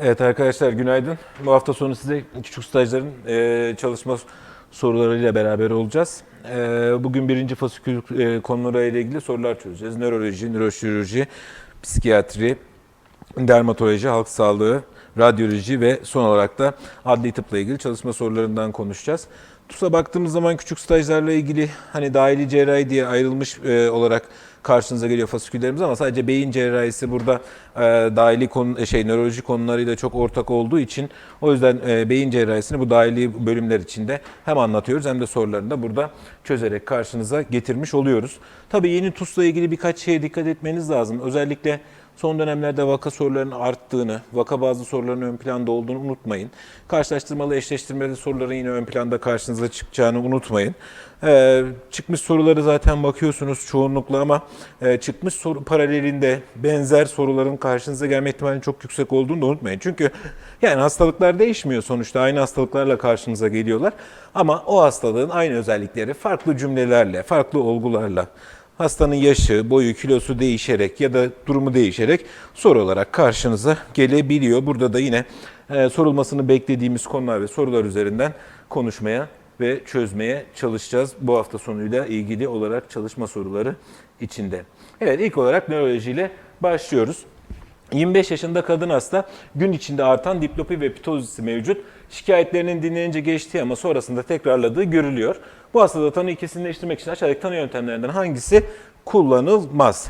Evet arkadaşlar günaydın. Bu hafta sonu size küçük stajların e, çalışma sorularıyla beraber olacağız. E, bugün birinci fasikül e, konuları ile ilgili sorular çözeceğiz. Nöroloji, nöroşirurji, psikiyatri, dermatoloji, halk sağlığı, radyoloji ve son olarak da adli tıpla ilgili çalışma sorularından konuşacağız. TUS'a baktığımız zaman küçük stajlarla ilgili hani dahili cerrahi diye ayrılmış e, olarak karşınıza geliyor fasiküllerimiz ama sadece beyin cerrahisi burada e, dahili konu şey nöroloji konularıyla çok ortak olduğu için o yüzden e, beyin cerrahisini bu dahili bölümler içinde hem anlatıyoruz hem de sorularını da burada çözerek karşınıza getirmiş oluyoruz. Tabii yeni TUS'la ilgili birkaç şeye dikkat etmeniz lazım. Özellikle Son dönemlerde vaka sorularının arttığını, vaka bazı soruların ön planda olduğunu unutmayın. Karşılaştırmalı, eşleştirmeli soruların yine ön planda karşınıza çıkacağını unutmayın. Ee, çıkmış soruları zaten bakıyorsunuz çoğunlukla ama e, çıkmış soru paralelinde benzer soruların karşınıza gelme ihtimalinin çok yüksek olduğunu da unutmayın. Çünkü yani hastalıklar değişmiyor sonuçta aynı hastalıklarla karşınıza geliyorlar. Ama o hastalığın aynı özellikleri farklı cümlelerle, farklı olgularla hastanın yaşı, boyu, kilosu değişerek ya da durumu değişerek soru olarak karşınıza gelebiliyor. Burada da yine e, sorulmasını beklediğimiz konular ve sorular üzerinden konuşmaya ve çözmeye çalışacağız bu hafta sonuyla ilgili olarak çalışma soruları içinde. Evet ilk olarak nörolojiyle başlıyoruz. 25 yaşında kadın hasta gün içinde artan diplopi ve pitozisi mevcut. Şikayetlerinin dinlenince geçtiği ama sonrasında tekrarladığı görülüyor. Bu hastada tanıyı kesinleştirmek için aşağıdaki tanı yöntemlerinden hangisi kullanılmaz?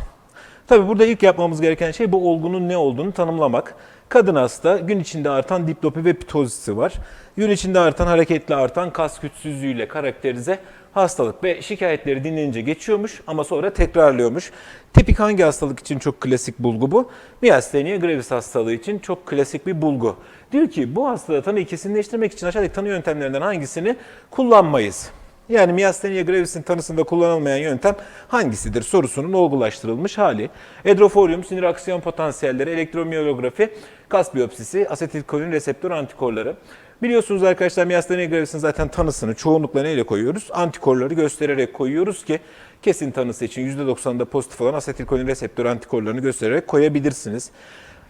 Tabi burada ilk yapmamız gereken şey bu olgunun ne olduğunu tanımlamak. Kadın hasta gün içinde artan diplopi ve pitozisi var. Gün içinde artan hareketli artan kas güçsüzlüğüyle karakterize hastalık ve şikayetleri dinlenince geçiyormuş ama sonra tekrarlıyormuş. Tipik hangi hastalık için çok klasik bulgu bu? Miastenia gravis hastalığı için çok klasik bir bulgu. Diyor ki bu hastada tanıyı kesinleştirmek için aşağıdaki tanı yöntemlerinden hangisini kullanmayız? Yani miastenia gravis'in tanısında kullanılmayan yöntem hangisidir sorusunun olgulaştırılmış hali. Edroforium, sinir aksiyon potansiyelleri, elektromiyografi, kas biyopsisi, asetilkolin reseptör antikorları. Biliyorsunuz arkadaşlar miastenia gravis'in zaten tanısını çoğunlukla neyle koyuyoruz? Antikorları göstererek koyuyoruz ki kesin tanısı için %90'da pozitif olan asetilkolin reseptör antikorlarını göstererek koyabilirsiniz.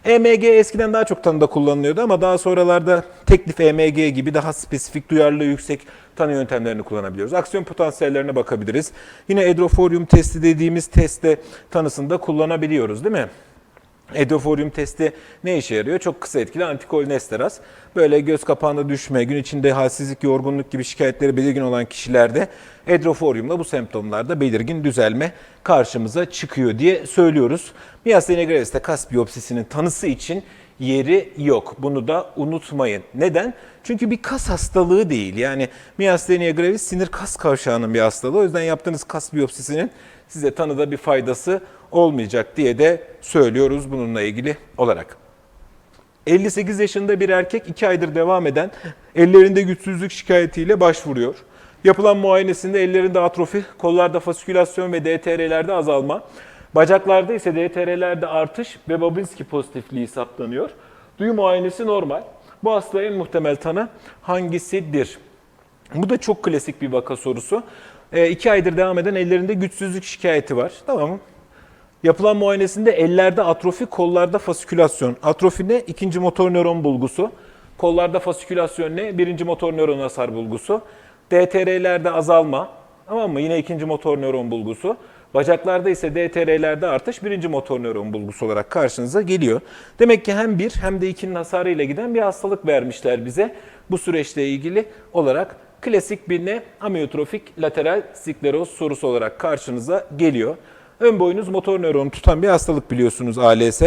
EMG eskiden daha çok tanıda kullanılıyordu ama daha sonralarda teklif EMG gibi daha spesifik duyarlılığı yüksek tanı yöntemlerini kullanabiliyoruz. Aksiyon potansiyellerine bakabiliriz. Yine edroforium testi dediğimiz testte tanısında kullanabiliyoruz değil mi? Edroforium testi ne işe yarıyor? Çok kısa etkili antikolnesteraz. Böyle göz kapağında düşme, gün içinde halsizlik, yorgunluk gibi şikayetleri belirgin olan kişilerde edroforiumla bu semptomlarda belirgin düzelme karşımıza çıkıyor diye söylüyoruz. Miastenia gravis'te kas biyopsisinin tanısı için yeri yok. Bunu da unutmayın. Neden? Çünkü bir kas hastalığı değil. Yani miastenia gravis sinir kas kavşağının bir hastalığı. O yüzden yaptığınız kas biyopsisinin size tanıda bir faydası olmayacak diye de söylüyoruz bununla ilgili olarak. 58 yaşında bir erkek 2 aydır devam eden ellerinde güçsüzlük şikayetiyle başvuruyor. Yapılan muayenesinde ellerinde atrofi, kollarda fasikülasyon ve DTR'lerde azalma, bacaklarda ise DTR'lerde artış ve Babinski pozitifliği saptanıyor. Duyu muayenesi normal. Bu hasta en muhtemel tanı hangisidir? Bu da çok klasik bir vaka sorusu. 2 aydır devam eden ellerinde güçsüzlük şikayeti var. Tamam mı? Yapılan muayenesinde ellerde atrofi, kollarda fasikülasyon. Atrofi ne? İkinci motor nöron bulgusu. Kollarda fasikülasyon ne? Birinci motor nöron hasar bulgusu. DTR'lerde azalma. Tamam mı? Yine ikinci motor nöron bulgusu. Bacaklarda ise DTR'lerde artış birinci motor nöron bulgusu olarak karşınıza geliyor. Demek ki hem bir hem de ikinin hasarıyla giden bir hastalık vermişler bize. Bu süreçle ilgili olarak klasik bir ne? Amyotrofik lateral skleroz sorusu olarak karşınıza geliyor. Ön boynuz motor nöronu tutan bir hastalık biliyorsunuz ALS.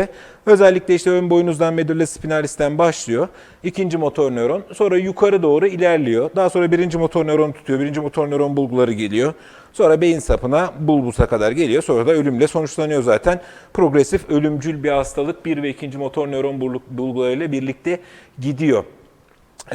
Özellikle işte ön boynuzdan medulla spinalis'ten başlıyor. İkinci motor nöron. Sonra yukarı doğru ilerliyor. Daha sonra birinci motor nöron tutuyor. Birinci motor nöron bulguları geliyor. Sonra beyin sapına bulbusa kadar geliyor. Sonra da ölümle sonuçlanıyor zaten. Progresif ölümcül bir hastalık bir ve ikinci motor nöron bulgularıyla birlikte gidiyor.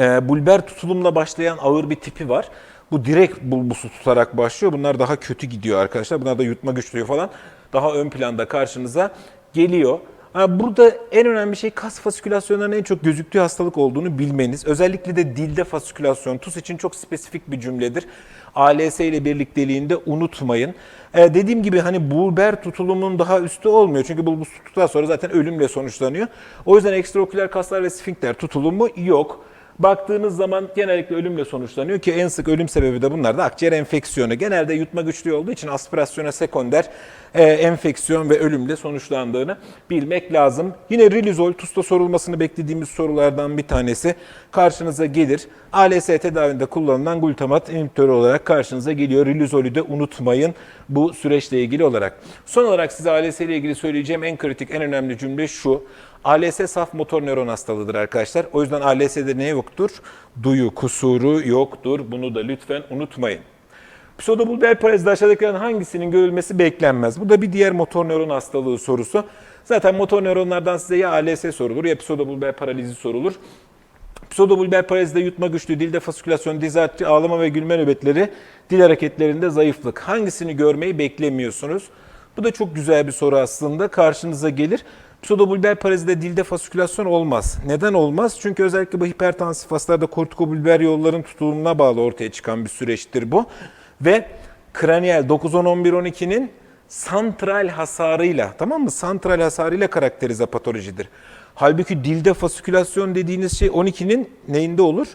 Ee, bulber tutulumla başlayan ağır bir tipi var. Bu direkt bulbusu tutarak başlıyor. Bunlar daha kötü gidiyor arkadaşlar. Bunlar da yutma güçlüğü falan daha ön planda karşınıza geliyor. Ha, Burada en önemli şey kas fasikülasyonlarının en çok gözüktüğü hastalık olduğunu bilmeniz. Özellikle de dilde fasikülasyon. TUS için çok spesifik bir cümledir. ALS ile birlikteliğinde unutmayın. Ee, dediğim gibi hani bulber tutulumun daha üstü olmuyor. Çünkü bulbus tuttuktan sonra zaten ölümle sonuçlanıyor. O yüzden ekstraoküler kaslar ve sfinkter tutulumu yok. Baktığınız zaman genellikle ölümle sonuçlanıyor ki en sık ölüm sebebi de bunlar da akciğer enfeksiyonu. Genelde yutma güçlüğü olduğu için aspirasyona sekonder e, enfeksiyon ve ölümle sonuçlandığını bilmek lazım. Yine rilizol, TUS'ta sorulmasını beklediğimiz sorulardan bir tanesi karşınıza gelir. ALS tedavinde kullanılan glutamat inhibitörü olarak karşınıza geliyor. Rilizolü de unutmayın bu süreçle ilgili olarak. Son olarak size ALS ile ilgili söyleyeceğim en kritik, en önemli cümle şu. ALS saf motor nöron hastalığıdır arkadaşlar. O yüzden ALS'de ne yoktur? Duyu kusuru yoktur. Bunu da lütfen unutmayın. Pseudobulbar parazide aşağıdakilerin hangisinin görülmesi beklenmez? Bu da bir diğer motor nöron hastalığı sorusu. Zaten motor nöronlardan size ya ALS sorulur ya pseudobulbar paralizi sorulur. Pseudobulbar parazide yutma güçlüğü, dilde fasikülasyon, diz artri, ağlama ve gülme nöbetleri, dil hareketlerinde zayıflık. Hangisini görmeyi beklemiyorsunuz? Bu da çok güzel bir soru aslında. Karşınıza gelir. Pseudobulbar parazide dilde fasikülasyon olmaz. Neden olmaz? Çünkü özellikle bu hipertansif hastalarda kortikobulbar yolların tutulumuna bağlı ortaya çıkan bir süreçtir bu. Ve kraniyel 9, 10, 11, 12'nin santral hasarıyla, tamam mı? Santral hasarıyla karakterize patolojidir. Halbuki dilde fasikülasyon dediğiniz şey 12'nin neyinde olur?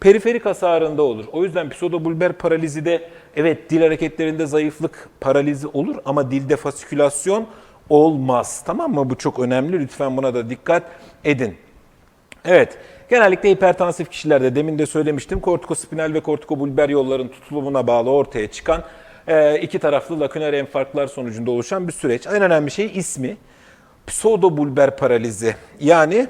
Periferik hasarında olur. O yüzden pseudobulbar paralizide evet dil hareketlerinde zayıflık paralizi olur ama dilde fasikülasyon olmaz. Tamam mı? Bu çok önemli. Lütfen buna da dikkat edin. Evet. Genellikle hipertansif kişilerde demin de söylemiştim kortikospinal ve kortikobulbar yolların tutulumuna bağlı ortaya çıkan e, iki taraflı laküner enfarktlar sonucunda oluşan bir süreç. En önemli şey ismi pseudobulbar paralizi. Yani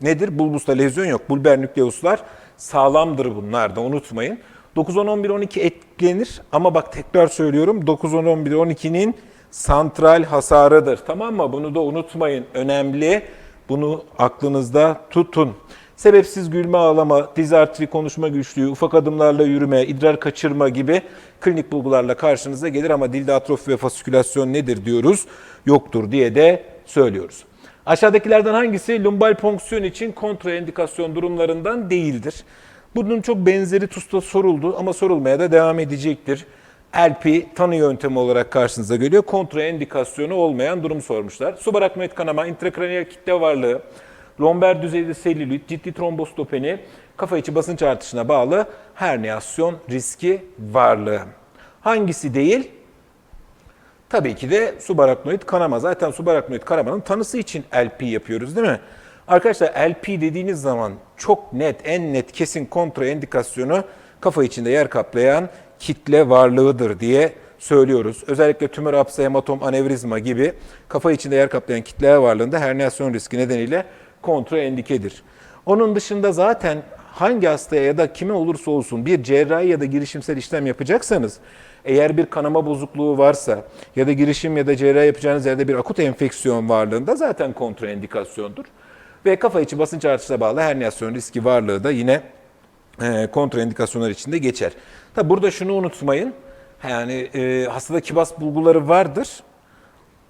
nedir? Bulbusta lezyon yok. Bulbar nükleuslar sağlamdır bunlar da unutmayın. 9, 10, 11, 12 etkilenir ama bak tekrar söylüyorum 9, 10, 11, 12'nin santral hasarıdır. Tamam mı? Bunu da unutmayın. Önemli. Bunu aklınızda tutun. Sebepsiz gülme, ağlama, diz artri, konuşma güçlüğü, ufak adımlarla yürüme, idrar kaçırma gibi klinik bulgularla karşınıza gelir ama dilde atrofi ve fasikülasyon nedir diyoruz, yoktur diye de söylüyoruz. Aşağıdakilerden hangisi lumbal ponksiyon için kontraindikasyon durumlarından değildir? Bunun çok benzeri TUS'ta soruldu ama sorulmaya da devam edecektir. LP tanı yöntemi olarak karşınıza geliyor. Kontraindikasyonu olmayan durum sormuşlar. Subaraknoid kanama, intrakraniyal kitle varlığı, lomber düzeyde selülit, ciddi trombostopeni, kafa içi basınç artışına bağlı herniyasyon riski varlığı. Hangisi değil? Tabii ki de subaraknoid kanama. Zaten subaraknoid kanamanın tanısı için LP yapıyoruz değil mi? Arkadaşlar LP dediğiniz zaman çok net, en net, kesin kontraindikasyonu kafa içinde yer kaplayan kitle varlığıdır diye söylüyoruz. Özellikle tümör, apse, hematom, anevrizma gibi kafa içinde yer kaplayan kitleler varlığında herniyasyon riski nedeniyle kontraindikedir. Onun dışında zaten hangi hastaya ya da kime olursa olsun bir cerrahi ya da girişimsel işlem yapacaksanız eğer bir kanama bozukluğu varsa ya da girişim ya da cerrahi yapacağınız yerde bir akut enfeksiyon varlığında zaten kontraindikasyondur. Ve kafa içi basınç artışına bağlı herniyasyon riski varlığı da yine e, kontraindikasyonlar içinde geçer. Tabi burada şunu unutmayın. Yani e, hastada kibas bulguları vardır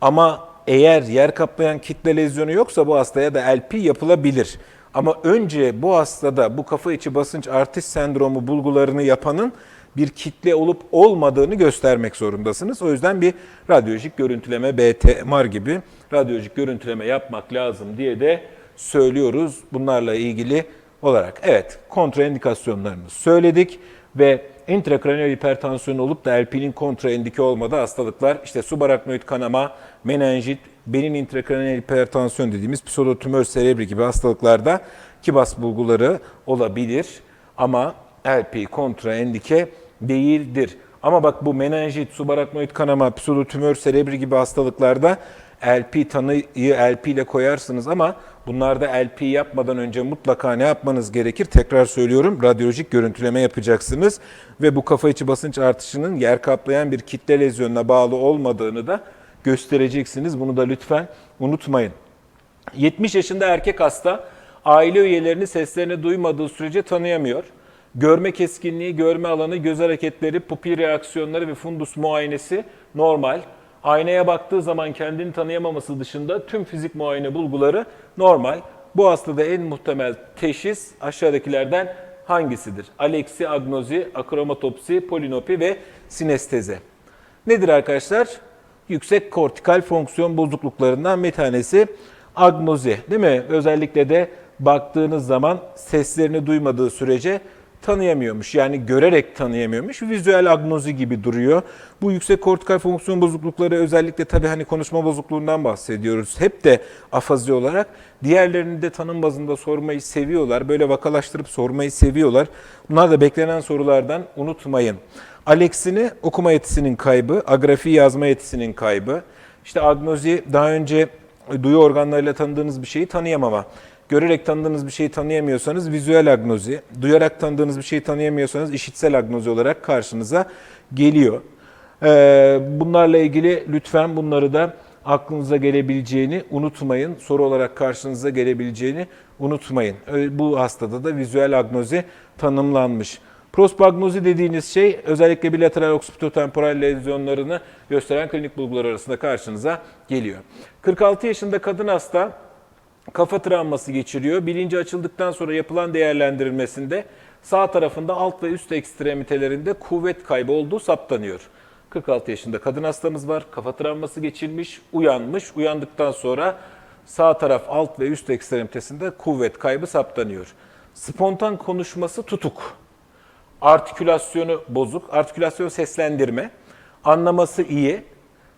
ama eğer yer kaplayan kitle lezyonu yoksa bu hastaya da LP yapılabilir. Ama önce bu hastada bu kafa içi basınç artış sendromu bulgularını yapanın bir kitle olup olmadığını göstermek zorundasınız. O yüzden bir radyolojik görüntüleme, BT-MR gibi radyolojik görüntüleme yapmak lazım diye de söylüyoruz bunlarla ilgili olarak. Evet, kontraindikasyonlarını söyledik ve intrakraniyal hipertansiyon olup da LP'nin kontraindike olmadığı hastalıklar işte subaraknoid kanama, menenjit, benin intrakraniyal hipertansiyon dediğimiz pseudotümör serebri gibi hastalıklarda kibas bulguları olabilir ama LP kontraindike değildir. Ama bak bu menenjit, subaraknoid kanama, pseudotümör serebri gibi hastalıklarda LP tanıyı LP ile koyarsınız ama bunlarda LP yapmadan önce mutlaka ne yapmanız gerekir? Tekrar söylüyorum radyolojik görüntüleme yapacaksınız ve bu kafa içi basınç artışının yer kaplayan bir kitle lezyonuna bağlı olmadığını da göstereceksiniz. Bunu da lütfen unutmayın. 70 yaşında erkek hasta aile üyelerini seslerini duymadığı sürece tanıyamıyor. Görme keskinliği, görme alanı, göz hareketleri, pupil reaksiyonları ve fundus muayenesi normal. Aynaya baktığı zaman kendini tanıyamaması dışında tüm fizik muayene bulguları normal. Bu hastada en muhtemel teşhis aşağıdakilerden hangisidir? Aleksi, agnozi, akromatopsi, polinopi ve sinestezi. Nedir arkadaşlar? Yüksek kortikal fonksiyon bozukluklarından bir tanesi agnozi değil mi? Özellikle de baktığınız zaman seslerini duymadığı sürece tanıyamıyormuş. Yani görerek tanıyamıyormuş. Vizüel agnozi gibi duruyor. Bu yüksek kortikal fonksiyon bozuklukları özellikle tabii hani konuşma bozukluğundan bahsediyoruz. Hep de afazi olarak. Diğerlerini de tanım bazında sormayı seviyorlar. Böyle vakalaştırıp sormayı seviyorlar. Bunlar da beklenen sorulardan unutmayın. Alex'ini okuma yetisinin kaybı, agrafi yazma yetisinin kaybı. İşte agnozi daha önce duyu organlarıyla tanıdığınız bir şeyi tanıyamama. Görerek tanıdığınız bir şeyi tanıyamıyorsanız vizüel agnozi, duyarak tanıdığınız bir şeyi tanıyamıyorsanız işitsel agnozi olarak karşınıza geliyor. Ee, bunlarla ilgili lütfen bunları da aklınıza gelebileceğini unutmayın. Soru olarak karşınıza gelebileceğini unutmayın. Ö- Bu hastada da vizüel agnozi tanımlanmış. Prospagnozi dediğiniz şey özellikle bilateral oksipitotemporal lezyonlarını gösteren klinik bulgular arasında karşınıza geliyor. 46 yaşında kadın hasta kafa travması geçiriyor. Bilinci açıldıktan sonra yapılan değerlendirilmesinde sağ tarafında alt ve üst ekstremitelerinde kuvvet kaybı olduğu saptanıyor. 46 yaşında kadın hastamız var. Kafa travması geçirmiş, uyanmış. Uyandıktan sonra sağ taraf alt ve üst ekstremitesinde kuvvet kaybı saptanıyor. Spontan konuşması tutuk. Artikülasyonu bozuk. Artikülasyon seslendirme. Anlaması iyi.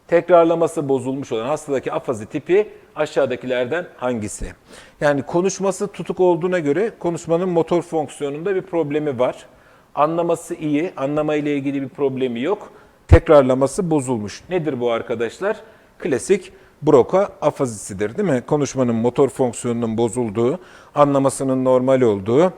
Tekrarlaması bozulmuş olan hastadaki afazi tipi aşağıdakilerden hangisi? Yani konuşması tutuk olduğuna göre konuşmanın motor fonksiyonunda bir problemi var. Anlaması iyi, anlama ile ilgili bir problemi yok. Tekrarlaması bozulmuş. Nedir bu arkadaşlar? Klasik Broca afazisidir değil mi? Konuşmanın motor fonksiyonunun bozulduğu, anlamasının normal olduğu,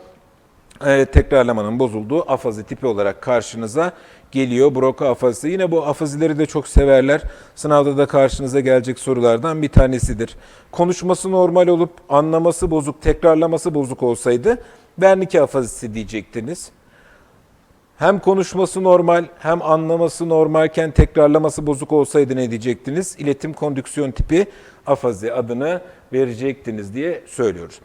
e, tekrarlamanın bozulduğu afazi tipi olarak karşınıza geliyor. Broca afazisi. Yine bu afazileri de çok severler. Sınavda da karşınıza gelecek sorulardan bir tanesidir. Konuşması normal olup anlaması bozuk, tekrarlaması bozuk olsaydı Wernicke afazisi diyecektiniz. Hem konuşması normal hem anlaması normalken tekrarlaması bozuk olsaydı ne diyecektiniz? İletim kondüksiyon tipi afazi adını verecektiniz diye söylüyoruz.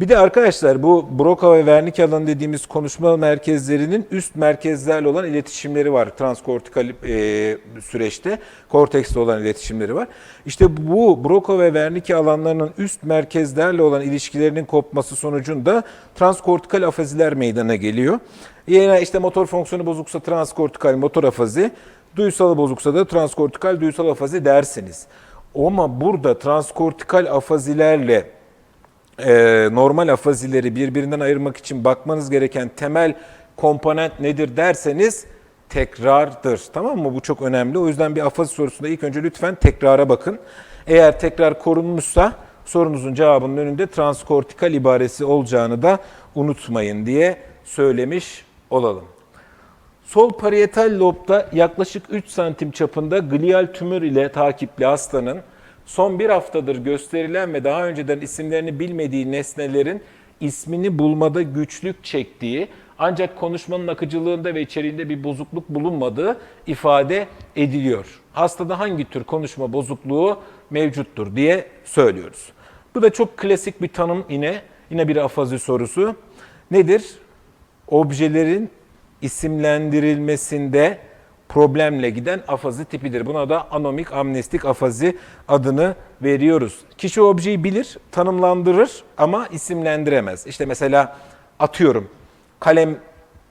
Bir de arkadaşlar bu Broca ve Wernicke alanı dediğimiz konuşma merkezlerinin üst merkezlerle olan iletişimleri var. Transkortikal e, süreçte kortekste olan iletişimleri var. İşte bu Broca ve Wernicke alanlarının üst merkezlerle olan ilişkilerinin kopması sonucunda transkortikal afaziler meydana geliyor. Yine işte motor fonksiyonu bozuksa transkortikal motor afazi, duyusalı bozuksa da transkortikal duysal afazi dersiniz. Ama burada transkortikal afazilerle e, normal afazileri birbirinden ayırmak için bakmanız gereken temel komponent nedir derseniz tekrardır. Tamam mı? Bu çok önemli. O yüzden bir afazi sorusunda ilk önce lütfen tekrara bakın. Eğer tekrar korunmuşsa sorunuzun cevabının önünde transkortikal ibaresi olacağını da unutmayın diye söylemiş olalım. Sol parietal lobda yaklaşık 3 santim çapında glial tümör ile takipli hastanın son bir haftadır gösterilen ve daha önceden isimlerini bilmediği nesnelerin ismini bulmada güçlük çektiği ancak konuşmanın akıcılığında ve içeriğinde bir bozukluk bulunmadığı ifade ediliyor. Hastada hangi tür konuşma bozukluğu mevcuttur diye söylüyoruz. Bu da çok klasik bir tanım yine. Yine bir afazi sorusu. Nedir? Objelerin isimlendirilmesinde problemle giden afazi tipidir. Buna da anomik amnestik afazi adını veriyoruz. Kişi objeyi bilir, tanımlandırır ama isimlendiremez. İşte mesela atıyorum kalem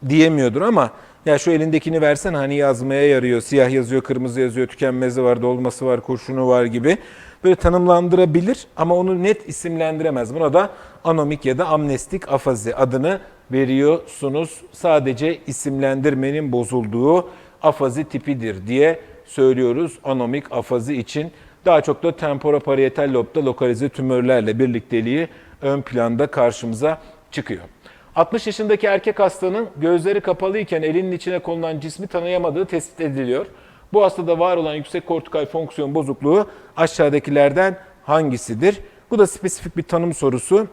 diyemiyordur ama ya şu elindekini versen hani yazmaya yarıyor. Siyah yazıyor, kırmızı yazıyor, tükenmezi var, dolması var, kurşunu var gibi. Böyle tanımlandırabilir ama onu net isimlendiremez. Buna da anomik ya da amnestik afazi adını veriyorsunuz. Sadece isimlendirmenin bozulduğu afazi tipidir diye söylüyoruz anomik afazi için. Daha çok da temporoparietal lobda lokalize tümörlerle birlikteliği ön planda karşımıza çıkıyor. 60 yaşındaki erkek hastanın gözleri kapalıyken elinin içine konulan cismi tanıyamadığı tespit ediliyor. Bu hastada var olan yüksek kortikal fonksiyon bozukluğu aşağıdakilerden hangisidir? Bu da spesifik bir tanım sorusu.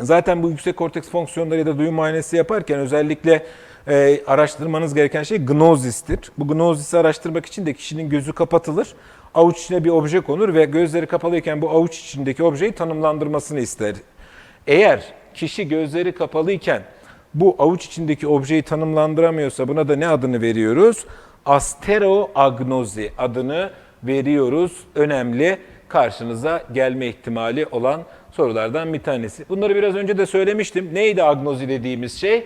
Zaten bu yüksek korteks fonksiyonları ya da duyu muayenesi yaparken özellikle e, araştırmanız gereken şey gnozistir. Bu gnozisi araştırmak için de kişinin gözü kapatılır. Avuç içine bir obje konur ve gözleri kapalıyken bu avuç içindeki objeyi tanımlandırmasını ister. Eğer kişi gözleri kapalıyken bu avuç içindeki objeyi tanımlandıramıyorsa buna da ne adını veriyoruz? Asteroagnozi adını veriyoruz. Önemli karşınıza gelme ihtimali olan sorulardan bir tanesi. Bunları biraz önce de söylemiştim. Neydi agnozi dediğimiz şey?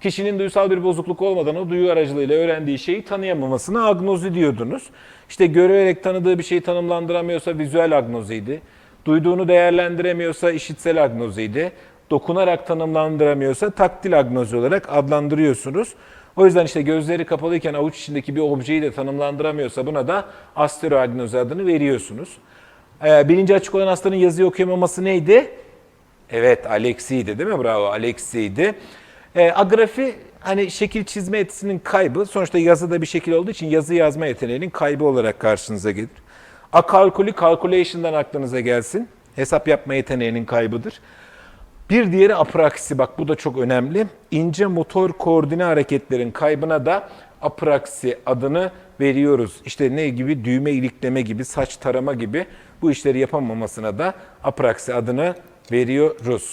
Kişinin duysal bir bozukluk olmadan o duyu aracılığıyla öğrendiği şeyi tanıyamamasına agnozi diyordunuz. İşte görerek tanıdığı bir şeyi tanımlandıramıyorsa vizüel agnoziydi. Duyduğunu değerlendiremiyorsa işitsel agnoziydi. Dokunarak tanımlandıramıyorsa taktil agnozi olarak adlandırıyorsunuz. O yüzden işte gözleri kapalıyken avuç içindeki bir objeyi de tanımlandıramıyorsa buna da asteroagnozi adını veriyorsunuz. Ee, bilinci açık olan hastanın yazıyı okuyamaması neydi? Evet, Alexi'ydi değil mi? Bravo, Alexi'ydi. Ee, agrafi hani şekil çizme etisinin kaybı. Sonuçta yazıda bir şekil olduğu için yazı yazma yeteneğinin kaybı olarak karşınıza gelir. Akalkuli, calculation'dan aklınıza gelsin. Hesap yapma yeteneğinin kaybıdır. Bir diğeri apraksi. Bak bu da çok önemli. İnce motor koordine hareketlerin kaybına da apraksi adını veriyoruz. İşte ne gibi? Düğme ilikleme gibi, saç tarama gibi bu işleri yapamamasına da apraksi adını veriyoruz.